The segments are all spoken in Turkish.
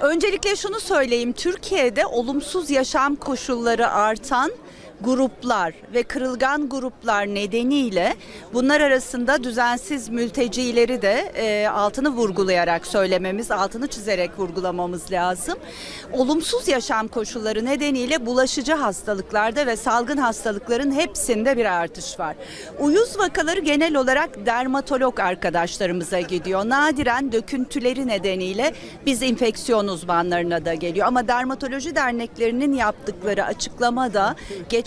Öncelikle şunu söyleyeyim. Türkiye'de olumsuz yaşam koşulları artan gruplar ve kırılgan gruplar nedeniyle bunlar arasında düzensiz mültecileri de e, altını vurgulayarak söylememiz, altını çizerek vurgulamamız lazım. Olumsuz yaşam koşulları nedeniyle bulaşıcı hastalıklarda ve salgın hastalıkların hepsinde bir artış var. Uyuz vakaları genel olarak dermatolog arkadaşlarımıza gidiyor. Nadiren döküntüleri nedeniyle biz infeksiyon uzmanlarına da geliyor. Ama dermatoloji derneklerinin yaptıkları açıklamada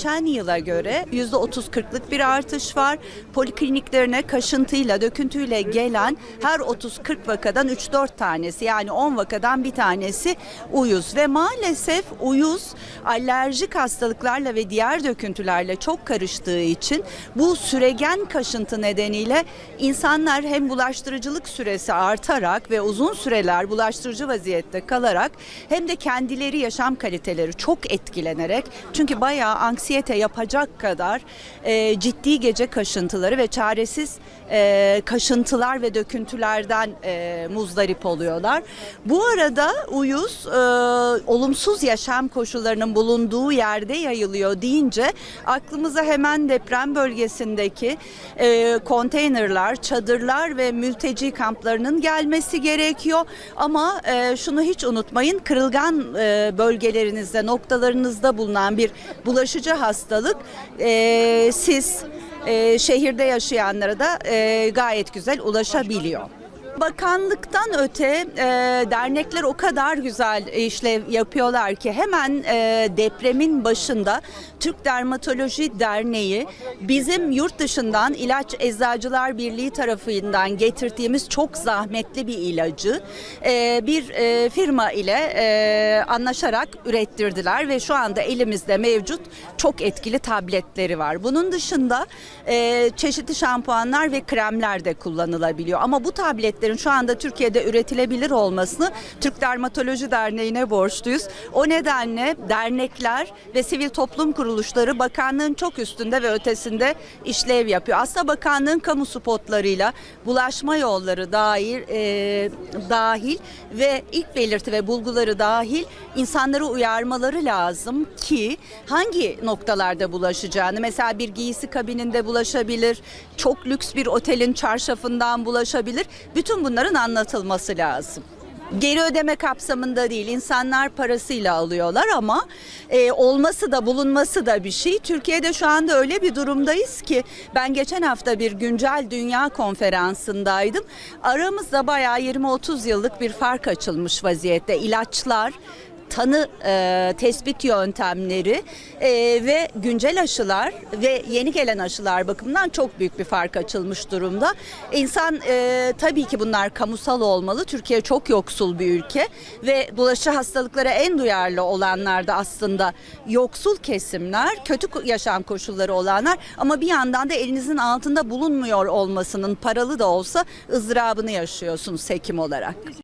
geçen yıla göre %30-40'lık bir artış var. Polikliniklerine kaşıntıyla, döküntüyle gelen her 30-40 vakadan 3-4 tanesi yani 10 vakadan bir tanesi uyuz ve maalesef uyuz alerjik hastalıklarla ve diğer döküntülerle çok karıştığı için bu süregen kaşıntı nedeniyle insanlar hem bulaştırıcılık süresi artarak ve uzun süreler bulaştırıcı vaziyette kalarak hem de kendileri yaşam kaliteleri çok etkilenerek çünkü bayağı anksiyete yapacak kadar e, ciddi gece kaşıntıları ve çaresiz e, kaşıntılar ve döküntülerden e, muzdarip oluyorlar. Bu arada uyuz e, olumsuz yaşam koşullarının bulunduğu yerde yayılıyor deyince aklımıza hemen deprem bölgesindeki e, konteynerlar, çadırlar ve mülteci kamplarının gelmesi gerekiyor. Ama e, şunu hiç unutmayın kırılgan e, bölgelerinizde, noktalarınızda bulunan bir bulaşıcı hastalık e, siz e, şehirde yaşayanlara da e, gayet güzel ulaşabiliyor. Bakanlıktan öte e, dernekler o kadar güzel işlev yapıyorlar ki hemen e, depremin başında Türk Dermatoloji Derneği bizim yurt dışından İlaç Eczacılar Birliği tarafından getirdiğimiz çok zahmetli bir ilacı e, bir e, firma ile e, anlaşarak ürettirdiler ve şu anda elimizde mevcut çok etkili tabletleri var. Bunun dışında e, çeşitli şampuanlar ve kremler de kullanılabiliyor ama bu tabletlerin şu anda Türkiye'de üretilebilir olmasını Türk Dermatoloji Derneği'ne borçluyuz. O nedenle dernekler ve sivil toplum kuruluşları bakanlığın çok üstünde ve ötesinde işlev yapıyor. Aslında bakanlığın kamu spotlarıyla bulaşma yolları dahil, e, dahil ve ilk belirti ve bulguları dahil insanları uyarmaları lazım ki hangi noktalarda bulaşacağını mesela bir giysi kabininde bulaşabilir, çok lüks bir otelin çarşafından bulaşabilir. Bütün bunların anlatılması lazım. Geri ödeme kapsamında değil insanlar parasıyla alıyorlar ama e, olması da bulunması da bir şey. Türkiye'de şu anda öyle bir durumdayız ki ben geçen hafta bir güncel dünya konferansındaydım. Aramızda bayağı 20-30 yıllık bir fark açılmış vaziyette. İlaçlar tanı e, tespit yöntemleri e, ve güncel aşılar ve yeni gelen aşılar bakımından çok büyük bir fark açılmış durumda. İnsan e, tabii ki bunlar kamusal olmalı. Türkiye çok yoksul bir ülke ve bulaşıcı hastalıklara en duyarlı olanlar da aslında yoksul kesimler, kötü yaşam koşulları olanlar ama bir yandan da elinizin altında bulunmuyor olmasının paralı da olsa ızdırabını yaşıyorsunuz hekim olarak.